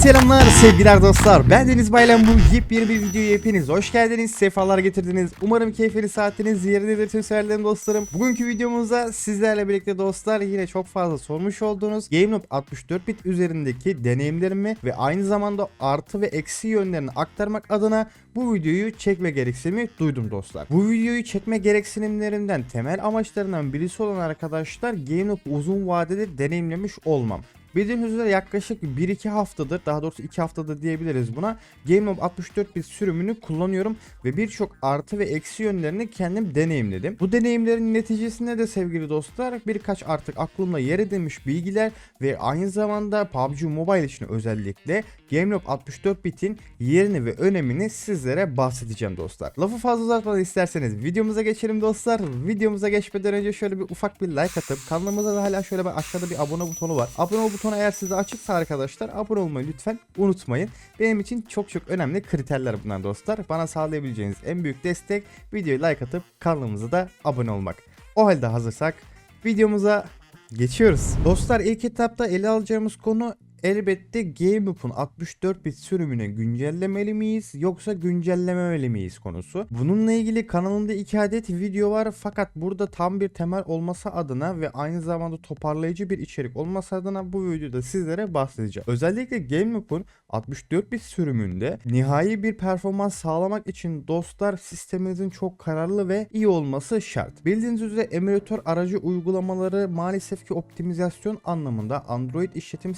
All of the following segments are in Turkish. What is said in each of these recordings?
selamlar sevgiler dostlar. Ben Deniz Baylan bu yepyeni bir videoya hepiniz hoş geldiniz. Sefalar getirdiniz. Umarım keyifli saatiniz yerindedir tüm severlerim dostlarım. Bugünkü videomuzda sizlerle birlikte dostlar yine çok fazla sormuş olduğunuz GameLoop 64 bit üzerindeki deneyimlerimi ve aynı zamanda artı ve eksi yönlerini aktarmak adına bu videoyu çekme gereksinimi duydum dostlar. Bu videoyu çekme gereksinimlerimden temel amaçlarından birisi olan arkadaşlar GameLoop uzun vadede deneyimlemiş olmam. Bildiğiniz üzere yaklaşık 1-2 haftadır daha doğrusu 2 haftada diyebiliriz buna GameLoop 64 bit sürümünü kullanıyorum ve birçok artı ve eksi yönlerini kendim deneyimledim. Bu deneyimlerin neticesinde de sevgili dostlar birkaç artık aklımda yer edinmiş bilgiler ve aynı zamanda PUBG Mobile için özellikle GameLoop 64 bitin yerini ve önemini sizlere bahsedeceğim dostlar. Lafı fazla uzatmadan isterseniz videomuza geçelim dostlar. Videomuza geçmeden önce şöyle bir ufak bir like atıp kanalımıza da hala şöyle bir aşağıda bir abone butonu var. Abone ol butonu eğer sizde açıksa arkadaşlar abone olmayı lütfen unutmayın. Benim için çok çok önemli kriterler bunlar dostlar. Bana sağlayabileceğiniz en büyük destek videoyu like atıp kanalımıza da abone olmak. O halde hazırsak videomuza geçiyoruz. Dostlar ilk etapta ele alacağımız konu elbette GameLoop'un 64 bit sürümünü güncellemeli miyiz yoksa güncellememeli miyiz konusu. Bununla ilgili kanalımda 2 adet video var fakat burada tam bir temel olması adına ve aynı zamanda toparlayıcı bir içerik olması adına bu videoda sizlere bahsedeceğim. Özellikle GameLoop'un 64 bit sürümünde nihai bir performans sağlamak için dostlar sisteminizin çok kararlı ve iyi olması şart. Bildiğiniz üzere emülatör aracı uygulamaları maalesef ki optimizasyon anlamında Android işletim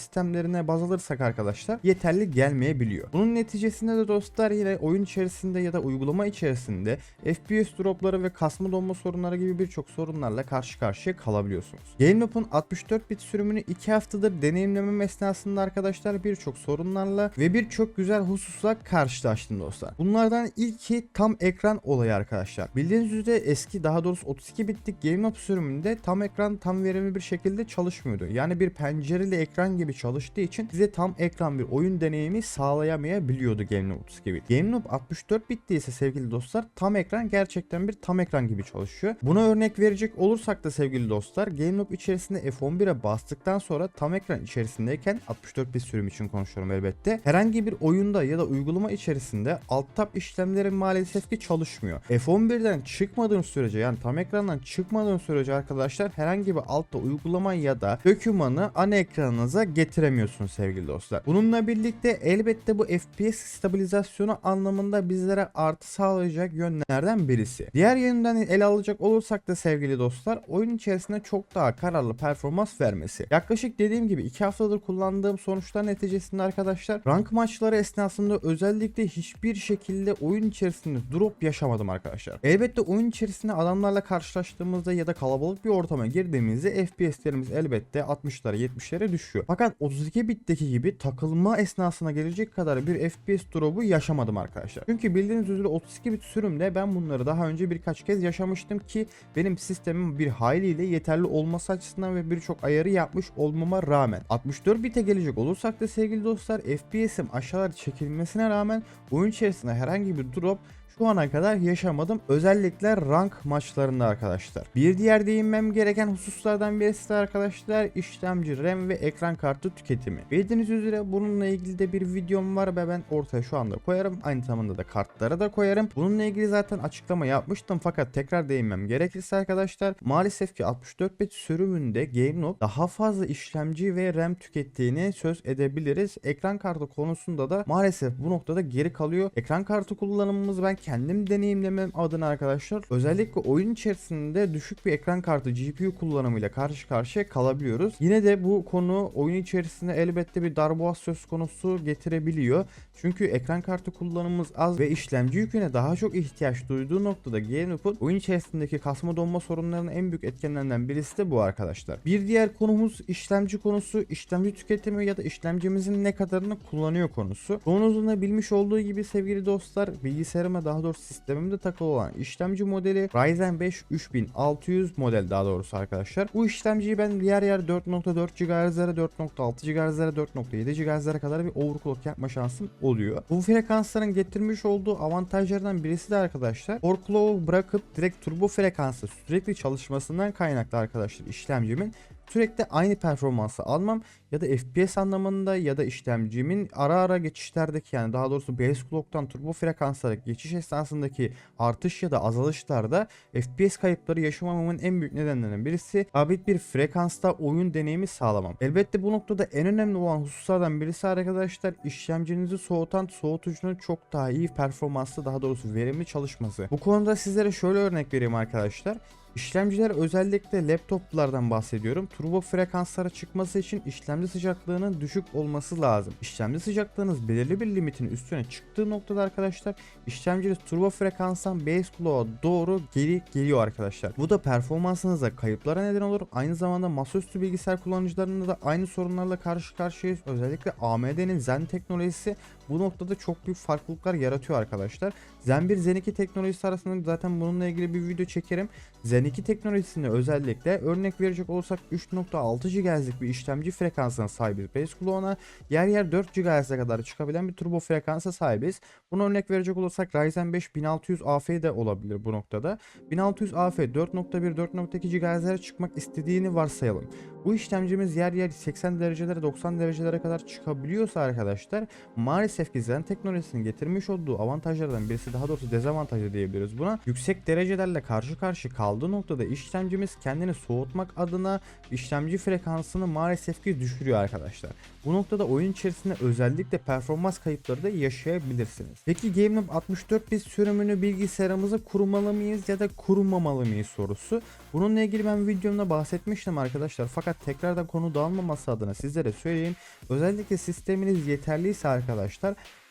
sistemlerine baz alırsak arkadaşlar yeterli gelmeyebiliyor. Bunun neticesinde de dostlar yine oyun içerisinde ya da uygulama içerisinde FPS dropları ve kasma donma sorunları gibi birçok sorunlarla karşı karşıya kalabiliyorsunuz. GameLoop'un 64 bit sürümünü 2 haftadır deneyimlemem esnasında arkadaşlar birçok sorunlarla ve birçok güzel hususla karşılaştım dostlar. Bunlardan ilki tam ekran olayı arkadaşlar. Bildiğiniz üzere eski daha doğrusu 32 bitlik GameLoop sürümünde tam ekran tam verimli bir şekilde çalışmıyordu. Yani bir pencereli ekran gibi çalıştığı için size tam ekran bir oyun deneyimi sağlayamayabiliyordu GameLoop 32 bit. GameLoop 64 bit ise sevgili dostlar tam ekran gerçekten bir tam ekran gibi çalışıyor. Buna örnek verecek olursak da sevgili dostlar GameLoop içerisinde F11'e bastıktan sonra tam ekran içerisindeyken 64 bit sürüm için konuşuyorum elbette. Herhangi bir oyunda ya da uygulama içerisinde alt tab işlemleri maalesef ki çalışmıyor. F11'den çıkmadığın sürece yani tam ekrandan çıkmadığın sürece arkadaşlar herhangi bir altta uygulama ya da dokümanı ana ekranınıza getiremiyorsunuz sevgili dostlar. Bununla birlikte elbette bu FPS stabilizasyonu anlamında bizlere artı sağlayacak yönlerden birisi. Diğer yönden ele alacak olursak da sevgili dostlar oyun içerisinde çok daha kararlı performans vermesi. Yaklaşık dediğim gibi 2 haftadır kullandığım sonuçlar neticesinde arkadaşlar rank maçları esnasında özellikle hiçbir şekilde oyun içerisinde drop yaşamadım arkadaşlar. Elbette oyun içerisinde adamlarla karşılaştığımızda ya da kalabalık bir ortama girdiğimizde FPS'lerimiz elbette 60'lara 70'lere düşüyor. Fakat 32 bitteki gibi takılma esnasına gelecek kadar bir FPS drop'u yaşamadım arkadaşlar. Çünkü bildiğiniz üzere 32 bit sürümde ben bunları daha önce birkaç kez yaşamıştım ki benim sistemim bir hayliyle yeterli olması açısından ve birçok ayarı yapmış olmama rağmen 64 bite gelecek olursak da sevgili dostlar FPS'im aşağılara çekilmesine rağmen oyun içerisinde herhangi bir drop şu ana kadar yaşamadım. Özellikle rank maçlarında arkadaşlar. Bir diğer değinmem gereken hususlardan birisi de arkadaşlar işlemci, RAM ve ekran kartı tüketimi. Bildiğiniz üzere bununla ilgili de bir videom var ve ben ortaya şu anda koyarım. Aynı zamanda da kartlara da koyarım. Bununla ilgili zaten açıklama yapmıştım fakat tekrar değinmem gerekirse arkadaşlar maalesef ki 64 bit sürümünde GameLoop daha fazla işlemci ve RAM tükettiğini söz edebiliriz. Ekran kartı konusunda da maalesef bu noktada geri kalıyor. Ekran kartı kullanımımız ben kendim deneyimlemem adına arkadaşlar özellikle oyun içerisinde düşük bir ekran kartı GPU kullanımıyla karşı karşıya kalabiliyoruz. Yine de bu konu oyun içerisinde elbette bir darboğaz söz konusu getirebiliyor. Çünkü ekran kartı kullanımımız az ve işlemci yüküne daha çok ihtiyaç duyduğu noktada GameLoop'un oyun içerisindeki kasma donma sorunlarının en büyük etkenlerinden birisi de bu arkadaşlar. Bir diğer konumuz işlemci konusu, işlemci tüketimi ya da işlemcimizin ne kadarını kullanıyor konusu. Çoğunuzun da bilmiş olduğu gibi sevgili dostlar bilgisayarıma daha doğrusu sistemimde takılı olan işlemci modeli Ryzen 5 3600 model daha doğrusu arkadaşlar. Bu işlemciyi ben yer yer 4.4 GHz'lere 4.6 GHz'lere 4.7 GHz'lere kadar bir overclock yapma şansım oluyor. Bu frekansların getirmiş olduğu avantajlardan birisi de arkadaşlar overclock'u bırakıp direkt turbo frekansı sürekli çalışmasından kaynaklı arkadaşlar işlemcimin sürekli aynı performansı almam ya da FPS anlamında ya da işlemcimin ara ara geçişlerdeki yani daha doğrusu base clock'tan turbo frekanslara geçiş esnasındaki artış ya da azalışlarda FPS kayıpları yaşamamamın en büyük nedenlerinden birisi sabit bir frekansta oyun deneyimi sağlamam. Elbette bu noktada en önemli olan hususlardan birisi arkadaşlar işlemcinizi soğutan soğutucunun çok daha iyi performanslı daha doğrusu verimli çalışması. Bu konuda sizlere şöyle örnek vereyim arkadaşlar. İşlemciler özellikle laptoplardan bahsediyorum. Turbo frekanslara çıkması için işlemci sıcaklığının düşük olması lazım. İşlemci sıcaklığınız belirli bir limitin üstüne çıktığı noktada arkadaşlar işlemciniz turbo frekanstan base clock'a doğru geri geliyor arkadaşlar. Bu da performansınıza kayıplara neden olur. Aynı zamanda masaüstü bilgisayar kullanıcılarında da aynı sorunlarla karşı karşıyayız. Özellikle AMD'nin Zen teknolojisi bu noktada çok büyük farklılıklar yaratıyor arkadaşlar. Zen 1 Zen 2 teknolojisi arasında zaten bununla ilgili bir video çekerim. Zen 2 teknolojisinde özellikle örnek verecek olursak 3.6 GHz'lik bir işlemci frekansına sahibiz base clock'una. Yer yer 4 GHz'e kadar çıkabilen bir turbo frekansa sahibiz. Buna örnek verecek olursak Ryzen 5 1600 AF de olabilir bu noktada. 1600 AF 4.1 4.2 GHz'lere çıkmak istediğini varsayalım. Bu işlemcimiz yer yer 80 derecelere 90 derecelere kadar çıkabiliyorsa arkadaşlar maalesef Zen teknolojisinin getirmiş olduğu avantajlardan birisi daha doğrusu dezavantajı diyebiliriz buna. Yüksek derecelerle karşı karşı kaldığı noktada işlemcimiz kendini soğutmak adına işlemci frekansını maalesef ki düşürüyor arkadaşlar. Bu noktada oyun içerisinde özellikle performans kayıpları da yaşayabilirsiniz. Peki GameLab 64 bit sürümünü bilgisayarımıza kurmalı mıyız ya da kurmamalı mıyız sorusu. Bununla ilgili ben videomda bahsetmiştim arkadaşlar fakat tekrardan konu dağılmaması adına sizlere söyleyeyim. Özellikle sisteminiz yeterliyse arkadaşlar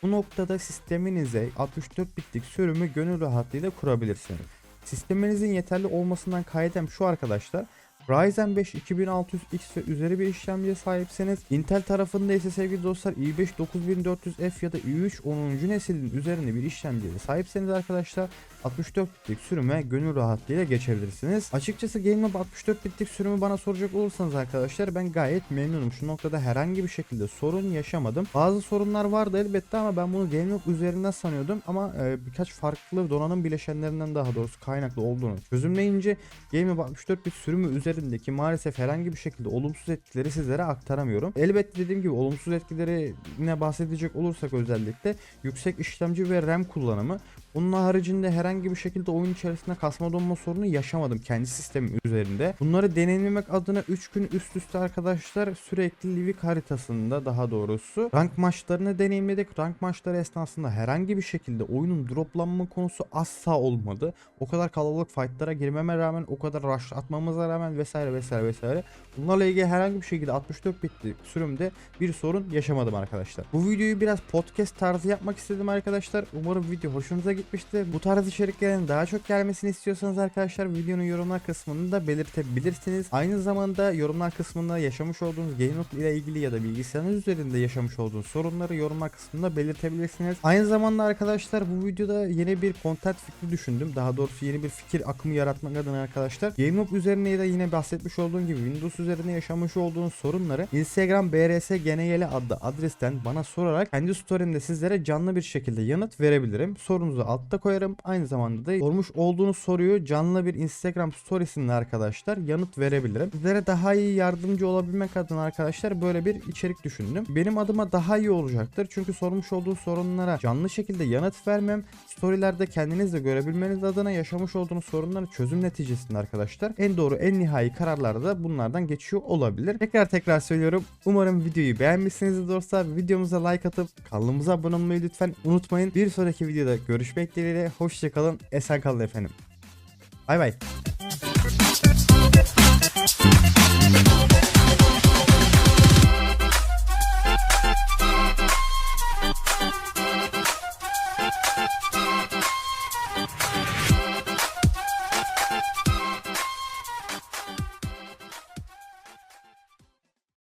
bu noktada sisteminize 64 bitlik sürümü gönül rahatlığıyla kurabilirsiniz. Sisteminizin yeterli olmasından kaydem şu arkadaşlar. Ryzen 5 2600X ve üzeri bir işlemciye sahipseniz Intel tarafında ise sevgili dostlar i5 9400F ya da i3 10. neslin üzerinde bir işlemciye sahipseniz arkadaşlar 64 bitlik sürüme gönül rahatlığıyla geçebilirsiniz. Açıkçası GameLab 64 bitlik sürümü bana soracak olursanız arkadaşlar ben gayet memnunum. Şu noktada herhangi bir şekilde sorun yaşamadım. Bazı sorunlar vardı elbette ama ben bunu GameLab üzerinden sanıyordum ama e, birkaç farklı donanım bileşenlerinden daha doğrusu kaynaklı olduğunu çözümleyince GameLab 64 bit sürümü üzerindeki maalesef herhangi bir şekilde olumsuz etkileri sizlere aktaramıyorum. Elbette dediğim gibi olumsuz etkileri yine bahsedecek olursak özellikle yüksek işlemci ve RAM kullanımı bunun haricinde herhangi bir şekilde oyun içerisinde kasma donma sorunu yaşamadım kendi sistemim üzerinde. Bunları deneyimlemek adına 3 gün üst üste arkadaşlar sürekli Livik haritasında daha doğrusu rank maçlarını deneyimledik. Rank maçları esnasında herhangi bir şekilde oyunun droplanma konusu asla olmadı. O kadar kalabalık fightlara girmeme rağmen o kadar rush atmamıza rağmen vesaire vesaire vesaire. Bunlarla ilgili herhangi bir şekilde 64 bitlik sürümde bir sorun yaşamadım arkadaşlar. Bu videoyu biraz podcast tarzı yapmak istedim arkadaşlar. Umarım video hoşunuza gitmiştir. Bu tarz içeriklerin daha çok gelmesini istiyorsanız arkadaşlar videonun yorumlar kısmında belirtebilirsiniz. Aynı zamanda yorumlar kısmında yaşamış olduğunuz gaming ile ilgili ya da bilgisayarınız üzerinde yaşamış olduğunuz sorunları yorumlar kısmında belirtebilirsiniz. Aynı zamanda arkadaşlar bu videoda yeni bir content fikri düşündüm. Daha doğrusu yeni bir fikir akımı yaratmak adına arkadaşlar. GameLoop üzerine de yine bahsetmiş olduğum gibi Windows üzerinde yaşamış olduğunuz sorunları Instagram BRS GNYL adlı adresten bana sorarak kendi story'imde sizlere canlı bir şekilde yanıt verebilirim. Sorunuzu altta koyarım. Aynı zamanda da sormuş olduğunuz soruyu canlı bir Instagram storiesinde arkadaşlar yanıt verebilirim. Sizlere daha iyi yardımcı olabilmek adına arkadaşlar böyle bir içerik düşündüm. Benim adıma daha iyi olacaktır. Çünkü sormuş olduğu sorunlara canlı şekilde yanıt vermem storylerde kendiniz de görebilmeniz adına yaşamış olduğunuz sorunların çözüm neticesinde arkadaşlar en doğru en nihai kararlar da bunlardan geçiyor olabilir. Tekrar tekrar söylüyorum. Umarım videoyu beğenmişsinizdir dostlar. Videomuza like atıp kanalımıza abone olmayı lütfen unutmayın. Bir sonraki videoda görüşmek dileğiyle. Hoşçakalın. Esen kalın efendim. Bay bay.